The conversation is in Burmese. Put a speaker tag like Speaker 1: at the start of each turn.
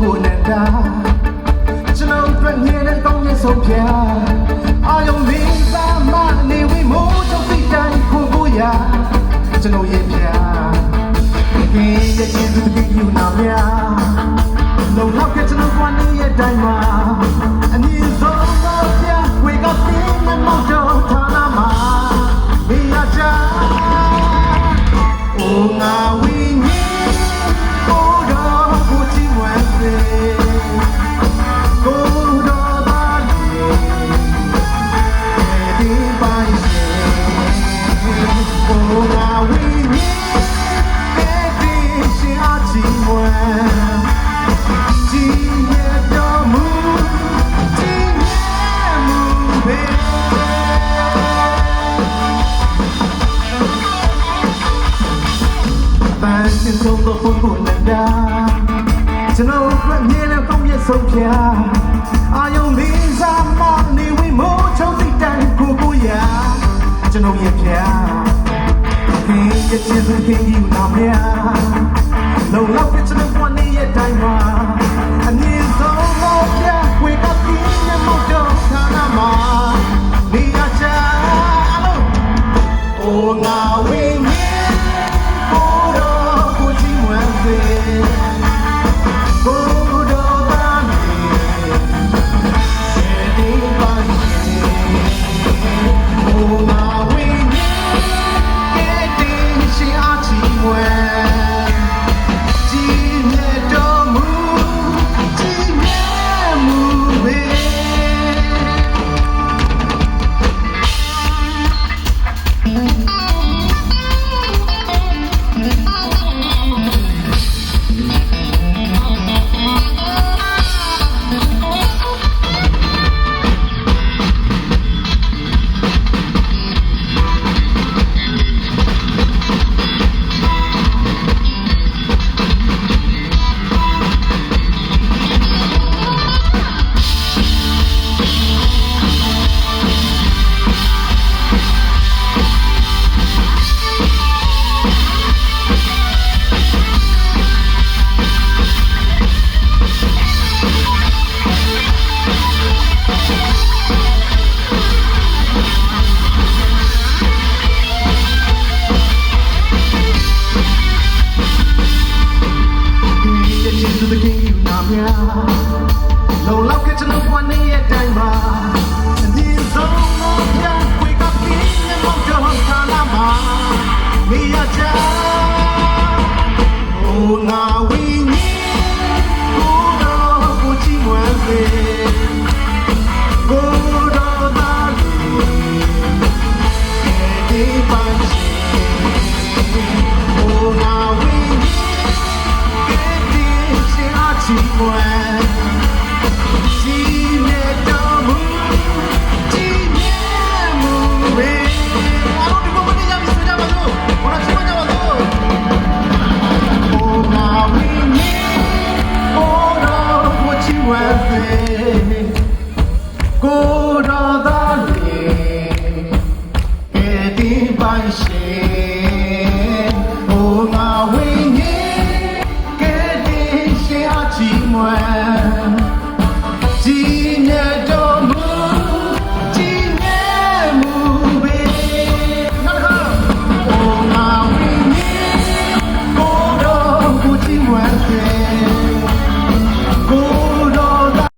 Speaker 1: ဖုန်းကိုနဲ့တာကျွန်တော်အတွက်ညနေကောင်းရဆုံးဖြာအာယုံလေးစားမနေဝိမိုးချုပ်စိတ်တိုင်းကိုကိုရာကျွန်တော်ရဲ့ဖြာခင်ရဲ့ကျေးဇူးတင်ယူနာမြာလုံလောက်ကကျွန်တော်ကနေ့ရဲ့တိုင်းမှာအမြင့်ဆုံးသောဖြာဝေကတင်းမမောက်တော့ထားလာမှာမိယာချာ Oh, na ဆုံးသောဖွင့်ဖို့လန်တာကျွန်တော်အတွက်မြင်လည်းကောင်းမြတ်ဆုံးဖြာအာယုံလေးစားမနေဝိမိုးချုပ်သိတိုင်ကိုကိုရာကျွန်တော်ရဲ့ဖြာခင်ရဲ့ချစ်သူခင်ကြီးနာမယာလုံလောက်ပြကျွန်တော်ကနေရဲ့တိုင်းမှာ လောက်ကကျွန်တော်ကနေရတိုင်းမှာဒီဆုံးမပြန်ဝေကပ်ပြီးနေမောင်ကြောင်ခါလာမှာမိရချာ Oh, nah.